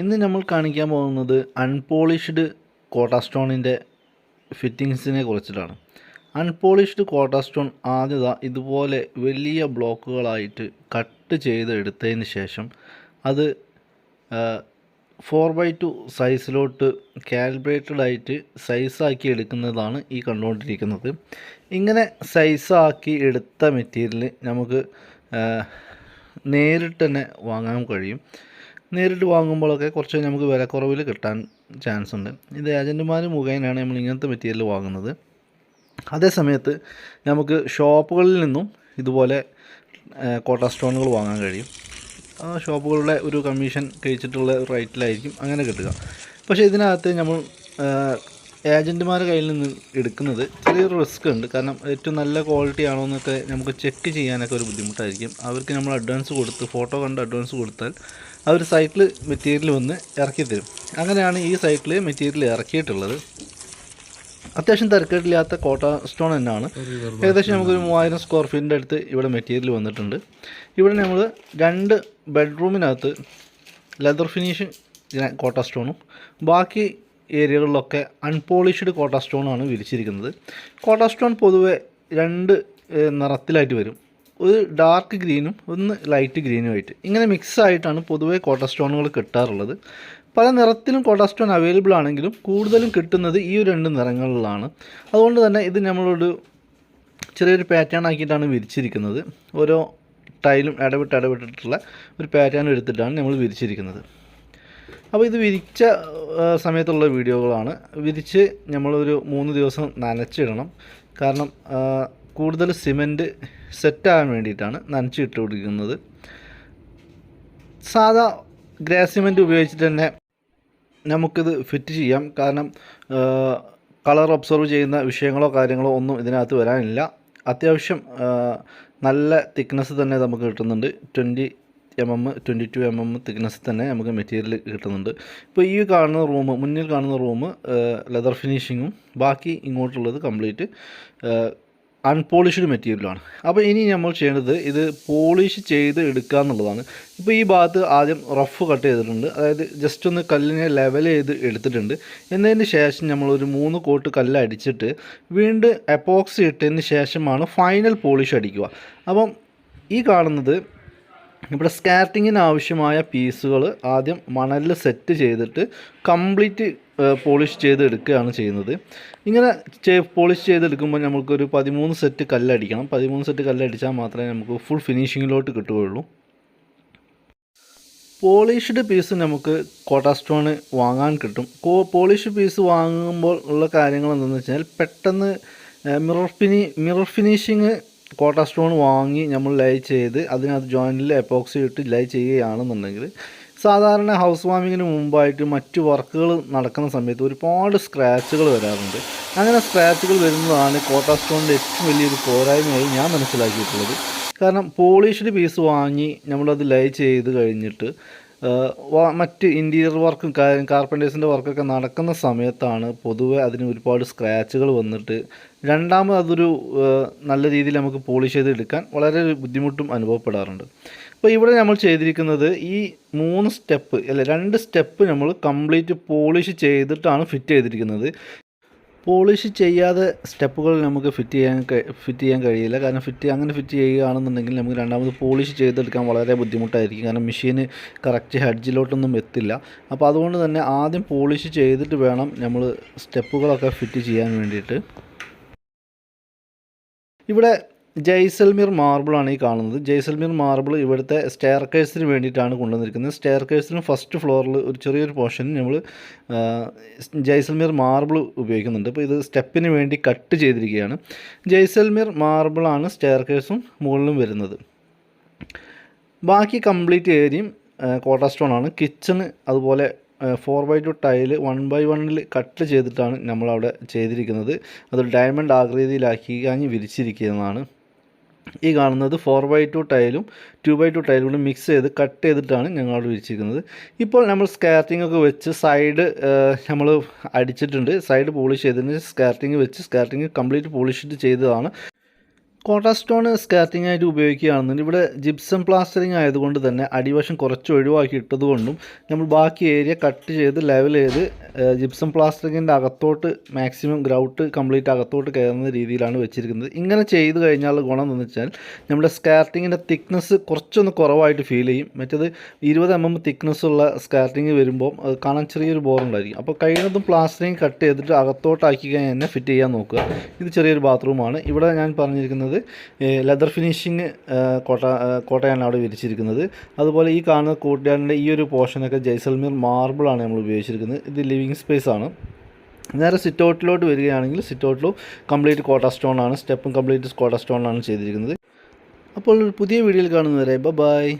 ഇന്ന് നമ്മൾ കാണിക്കാൻ പോകുന്നത് അൺപോളിഷ്ഡ് കോട്ട സ്റ്റോണിന്റെ ഫിറ്റിങ്സിനെ കുറിച്ചിട്ടാണ്. അൺപോളിഷ്ഡ് കോട്ട സ്റ്റോൺ ആദ്യത ഇതുപോലെ വലിയ ബ്ലോക്കുകളായിട്ട് കട്ട് ചെയ്ത് എടുത്തതിന് ശേഷം അത് ഫോർ ബൈ ടു സൈസിലോട്ട് കാൽബ്രേറ്റഡ് ആയിട്ട് സൈസാക്കി എടുക്കുന്നതാണ് ഈ കണ്ടുകൊണ്ടിരിക്കുന്നത്. ഇങ്ങനെ സൈസാക്കി എടുത്ത മെറ്റീരിയൽ നമുക്ക് നേരിട്ട് തന്നെ വാങ്ങാൻ കഴിയും. നേരിട്ട് വാങ്ങുമ്പോഴൊക്കെ കുറച്ച് നമുക്ക് വിലക്കുറവിൽ കിട്ടാൻ ചാൻസ് ഉണ്ട്. ഇത് ഏജന്റുമാർ മുഖേനയാണ് നമ്മൾ ഇങ്ങനത്തെ മെറ്റീരിയൽ വാങ്ങുന്നത്. അതേ സമയത്ത് നമുക്ക് ഷോപ്പുകളിൽ നിന്നും ഇതുപോലെ കോട്ട സ്റ്റോണുകൾ വാങ്ങാൻ കഴിയും. ആ ഷോപ്പുകളുടെ ഒരു കമ്മീഷൻ കഴിച്ചിട്ടുള്ള റേറ്റിലായിരിക്കും അങ്ങനെ കിട്ടുക. പക്ഷേ ഇതിനകത്ത് നമ്മൾ ഏജന്റുമാരുടെ കയ്യിൽ നിന്ന് എടുക്കുന്നത് ചെറിയൊരു റിസ്ക് ഉണ്ട്. കാരണം ഏറ്റവും നല്ല ക്വാളിറ്റി ആണോ എന്നൊക്കെ നമുക്ക് ചെക്ക് ചെയ്യാനൊക്കെ ഒരു ബുദ്ധിമുട്ടായിരിക്കും. അവർക്ക് നമ്മൾ അഡ്വാൻസ് കൊടുത്ത് ഫോട്ടോ കണ്ട് അഡ്വാൻസ് കൊടുത്താൽ അവർ സൈറ്റിൽ മെറ്റീരിയൽ വന്ന് ഇറക്കി തരും. അങ്ങനെയാണ് ഈ സൈറ്റിൽ മെറ്റീരിയൽ ഇറക്കിയിട്ടുള്ളത്. അത്യാവശ്യം തിരക്കേടില്ലാത്ത കോട്ട സ്റ്റോൺ തന്നെയാണ്. ഏകദേശം നമുക്കൊരു മൂവായിരം സ്ക്വയർ ഫീറ്റിന്റെ അടുത്ത് ഇവിടെ മെറ്റീരിയൽ വന്നിട്ടുണ്ട്. ഇവിടെ നമ്മൾ രണ്ട് ബെഡ്റൂമിനകത്ത് ലെതർ ഫിനിഷ് കോട്ട സ്റ്റോണും ബാക്കി ഏരിയകളിലൊക്കെ അൺപോളിഷ്ഡ് കോട്ട സ്റ്റോണാണ് വിരിച്ചിരിക്കുന്നത്. കോട്ട സ്റ്റോൺ പൊതുവെ രണ്ട് നിറത്തിലായിട്ട് വരും. ഒരു ഡാർക്ക് ഗ്രീനും ഒന്ന് ലൈറ്റ് ഗ്രീനും ആയിട്ട്. ഇങ്ങനെ മിക്സ് ആയിട്ടാണ് പൊതുവേ കോട്ടർ സ്റ്റോണുകൾ കിട്ടാറുള്ളത്. പല നിറത്തിലും കോട്ടർ സ്റ്റോൺ അവൈലബിൾ ആണെങ്കിലും കൂടുതലും കിട്ടുന്നത് ഈ രണ്ട് നിറങ്ങളിലാണ്. അതുകൊണ്ട് തന്നെ ഇത് നമ്മളൊരു ചെറിയൊരു പാറ്റേൺ ആക്കിയിട്ടാണ് വിരിച്ചിരിക്കുന്നത്. ഓരോ ടൈലും ഇടവിട്ട് ഇടവിട്ടിട്ടുള്ള ഒരു പാറ്റേൺ എടുത്തിട്ടാണ് നമ്മൾ വിരിച്ചിരിക്കുന്നത്. അപ്പോൾ ഇത് വിരിച്ച സമയത്തുള്ള വീഡിയോകളാണ്. വിരിച്ച് നമ്മളൊരു മൂന്ന് ദിവസം നനച്ചിടണം. കാരണം കൂടുതൽ സിമന്റ് സെറ്റാകാൻ വേണ്ടിയിട്ടാണ് നനച്ചിട്ട് കൊടുക്കുന്നത്. സാധാ ഗ്രാസ് സിമന്റ് ഉപയോഗിച്ചിട്ട് തന്നെ നമുക്കിത് ഫിറ്റ് ചെയ്യാം. കാരണം കളർ ഒബ്സർവ് ചെയ്യുന്ന വിഷയങ്ങളോ കാര്യങ്ങളോ ഒന്നും ഇതിനകത്ത് വരാനില്ല. അത്യാവശ്യം നല്ല തിക്നെസ് തന്നെ നമുക്ക് കിട്ടുന്നുണ്ട്. Twenty M M twenty two M M thickness തന്നെ നമുക്ക് മെറ്റീരിയൽ കിട്ടുന്നുണ്ട്. ഇപ്പോൾ ഈ കാണുന്ന റൂം മുന്നിൽ കാണുന്ന റൂം ലെതർ ഫിനിഷിങ്ങും ബാക്കി ഇങ്ങോട്ടുള്ളത് കംപ്ലീറ്റ് അൺപോളിഷ്ഡ് മെറ്റീരിയലാണ് അപ്പോൾ ഇനി നമ്മൾ ചെയ്യേണ്ടത് ഇത് പോളിഷ് ചെയ്ത് എടുക്കുക എന്നുള്ളതാണ്. ഇപ്പോൾ ഈ ഭാഗത്ത് ആദ്യം റഫ് കട്ട് ചെയ്തിട്ടുണ്ട്. അതായത് ജസ്റ്റ് ഒന്ന് കല്ലിനെ ലെവൽ ചെയ്ത് എടുത്തിട്ടുണ്ട്. എന്നതിന് ശേഷം നമ്മളൊരു മൂന്ന് കോട്ട് കല്ല് അടിച്ചിട്ട് വീണ്ടും എപ്പോക്സി ഇട്ടതിന് ശേഷമാണ് ഫൈനൽ പോളിഷ് അടിക്കുക. അപ്പം ഈ കാണുന്നത് ഇവിടെ സ്കാറ്റിങ്ങിന് ആവശ്യമായ പീസുകൾ ആദ്യം മണലിൽ സെറ്റ് ചെയ്തിട്ട് കംപ്ലീറ്റ് പോളിഷ് ചെയ്തെടുക്കുകയാണ് ചെയ്യുന്നത്. ഇങ്ങനെ പോളിഷ് ചെയ്തെടുക്കുമ്പോൾ നമുക്കൊരു പതിമൂന്ന് സെറ്റ് കല്ലടിക്കണം. പതിമൂന്ന് സെറ്റ് കല്ലടിച്ചാൽ മാത്രമേ നമുക്ക് ഫുൾ ഫിനിഷിങ്ങിലോട്ട് കിട്ടുകയുള്ളൂ. പോളിഷ്ഡ് പീസ് നമുക്ക് കോട്ട വാങ്ങാൻ കിട്ടും. പോളിഷ് പീസ് വാങ്ങുമ്പോൾ ഉള്ള കാര്യങ്ങൾ എന്തെന്ന് വെച്ചാൽ പെട്ടെന്ന് മിറർ ഫിനി മിറർ ഫിനിഷിങ് കോട്ട സ്റ്റോൺ വാങ്ങി നമ്മൾ ലൈ ചെയ്ത് അതിനകത്ത് ജോയിന്റിൽ എപ്പോക്സി ഇട്ട് ലൈ ചെയ്യുകയാണെന്നുണ്ടെങ്കിൽ സാധാരണ ഹൗസ് വാമിങ്ങിന് മുമ്പായിട്ട് മറ്റു വർക്കുകൾ നടക്കുന്ന സമയത്ത് ഒരുപാട് സ്ക്രാച്ചുകൾ വരാറുണ്ട്. അങ്ങനെ സ്ക്രാച്ചുകൾ വരുന്നതാണ് കോട്ട സ്റ്റോണിന്റെ ഏറ്റവും വലിയൊരു പോരായ്മയായി ഞാൻ മനസ്സിലാക്കിയിട്ടുള്ളത്. കാരണം പോളിഷ്ഡ് പീസ് വാങ്ങി നമ്മളത് ലൈ ചെയ്ത് കഴിഞ്ഞിട്ട് മറ്റ് ഇന്റീരിയർ വർക്കും കാർപ്പന്റേഴ്സിന്റെ വർക്കൊക്കെ നടക്കുന്ന സമയത്താണ് പൊതുവെ അതിന് ഒരുപാട് സ്ക്രാച്ചുകൾ വന്നിട്ട് രണ്ടാമത് അതൊരു നല്ല രീതിയിൽ നമുക്ക് പോളിഷ് ചെയ്ത് എടുക്കാൻ വളരെ ബുദ്ധിമുട്ടും അനുഭവപ്പെടാറുണ്ട്. അപ്പോൾ ഇവിടെ നമ്മൾ ചെയ്തിരിക്കുന്നത് ഈ മൂന്ന് സ്റ്റെപ്പ് അല്ല രണ്ട് സ്റ്റെപ്പ് നമ്മൾ കംപ്ലീറ്റ് പോളിഷ് ചെയ്തിട്ടാണ് ഫിറ്റ് ചെയ്തിരിക്കുന്നത്. പോളിഷ് ചെയ്യാതെ സ്റ്റെപ്പുകൾ നമുക്ക് ഫിറ്റ് ചെയ്യാൻ ഫിറ്റ് ചെയ്യാൻ കഴിയില്ല. കാരണം ഫിറ്റ് അങ്ങനെ ഫിറ്റ് ചെയ്യുകയാണെന്നുണ്ടെങ്കിൽ നമുക്ക് രണ്ടാമത് പോളിഷ് ചെയ്തെടുക്കാൻ വളരെ ബുദ്ധിമുട്ടായിരിക്കും. കാരണം മെഷീന് കറക്റ്റ് ഹെഡ്ജിലോട്ടൊന്നും എത്തില്ല. അപ്പോൾ അതുകൊണ്ട് തന്നെ ആദ്യം പോളിഷ് ചെയ്തിട്ട് വേണം നമ്മൾ സ്റ്റെപ്പുകളൊക്കെ ഫിറ്റ് ചെയ്യാൻ വേണ്ടിയിട്ട്. ഇവിടെ ജയ്സൽമീർ മാർബിളാണ് ഈ കാണുന്നത്. ജയ്സൽമീർ മാർബിൾ ഇവിടുത്തെ സ്റ്റെയർ കേഴ്സിന് വേണ്ടിയിട്ടാണ് കൊണ്ടുവന്നിരിക്കുന്നത്. സ്റ്റെയർ കേഴ്സിന് ഫസ്റ്റ് ഫ്ലോറിൽ ഒരു ചെറിയൊരു പോർഷൻ നമ്മൾ ജയ്സൽമീർ മാർബിൾ ഉപയോഗിക്കുന്നുണ്ട്. അപ്പോൾ ഇത് സ്റ്റെപ്പിന് വേണ്ടി കട്ട് ചെയ്തിരിക്കുകയാണ്. ജയ്സൽമീർ മാർബിളാണ് സ്റ്റെയർ കേഴ്സും മുകളിലും വരുന്നത്. ബാക്കി കംപ്ലീറ്റ് ഏരിയയും കോട്ട സ്റ്റോൺ ആണ് കിച്ചണ് അതുപോലെ four by two tile one by വണ്ണിൽ കട്ട് ചെയ്തിട്ടാണ് നമ്മളവിടെ ചെയ്തിരിക്കുന്നത്. അത് ഡയമണ്ട് ആകൃതിയിലാക്കി കഴിഞ്ഞ് വിരിച്ചിരിക്കുന്നതാണ്. ഈ കാണുന്നത് ഫോർ ബൈ ടു ടൈലും ടു ബൈ ടു ടൈലും കൂടി മിക്സ് ചെയ്ത് കട്ട് ചെയ്തിട്ടാണ് ഞങ്ങൾ വിരിച്ചിരിക്കുന്നത് ഇപ്പോൾ നമ്മൾ സ്കാർട്ടിംഗ് ഒക്കെ വെച്ച് സൈഡ് നമ്മൾ അടിച്ചിട്ടുണ്ട്. സൈഡ് പോളിഷ് ചെയ്തതിന് സ്കാർട്ടിംഗ് വെച്ച് സ്കാർട്ടിംഗ് കംപ്ലീറ്റ് പോളിഷ് ചെയ്തതാണ്. കോട്ട സ്റ്റോൺ സ്കാറ്റിംഗ് ആയിട്ട് ഉപയോഗിക്കുകയാണെന്നുണ്ടെങ്കിൽ ഇവിടെ ജിപ്സം പ്ലാസ്റ്ററിങ് ആയതുകൊണ്ട് തന്നെ അടിവശം കുറച്ച് ഒഴിവാക്കി ഇട്ടതുകൊണ്ടും നമ്മൾ ബാക്കി ഏരിയ കട്ട് ചെയ്ത് ലെവൽ ചെയ്ത് ജിപ്സം പ്ലാസ്റ്ററിങ്ങിന്റെ അകത്തോട്ട് മാക്സിമം ഗ്രൗട്ട് കംപ്ലീറ്റ് അകത്തോട്ട് കയറുന്ന രീതിയിലാണ് വെച്ചിരിക്കുന്നത്. ഇങ്ങനെ ചെയ്ത് കഴിഞ്ഞാൽ ഗുണം എന്ന് വെച്ചാൽ നമ്മുടെ സ്കാർട്ടിങ്ങിന്റെ തിക്നെസ് കുറച്ചൊന്ന് കുറവായിട്ട് ഫീൽ ചെയ്യും. മറ്റേത് ഇരുപത് എം എം തിക്നെസ് ഉള്ള സ്കാർട്ടിങ് വരുമ്പോൾ അത് കാണാൻ ചെറിയൊരു ബോറുണ്ടായിരിക്കും അപ്പോൾ കഴിയുന്നതും പ്ലാസ്റ്ററിങ് കട്ട് ചെയ്തിട്ട് അകത്തോട്ടാക്കി കഴിഞ്ഞാൽ ഫിറ്റ് ചെയ്യാൻ നോക്കുക. ഇത് ചെറിയൊരു ബാത്റൂമാണ് ഇവിടെ ഞാൻ പറഞ്ഞിരിക്കുന്നത് ലെതർ ഫിനിഷിങ് കോട്ട കോട്ടയാണ് അവിടെ വിരിച്ചിരിക്കുന്നത്. അതുപോലെ ഈ കാണുന്ന കൂട്ടുകാരന്റെ ഈ ഒരു പോർഷനൊക്കെ ജയ്സൽമീർ മാർബിളാണ് നമ്മൾ ഉപയോഗിച്ചിരിക്കുന്നത്. ഇത് ലിവിങ് സ്പേസ് ആണ്. നേരെ സിറ്റ് ഔട്ടിലോട്ട് വരികയാണെങ്കിൽ സിറ്റ് ഔട്ടിലും കംപ്ലീറ്റ് കോട്ട സ്റ്റോൺ ആണ്. സ്റ്റെപ്പും കംപ്ലീറ്റ് കോട്ട സ്റ്റോൺ ആണ് ചെയ്തിരിക്കുന്നത്. അപ്പോൾ പുതിയ വീഡിയോയിൽ കാണുന്നവരെ ബൈ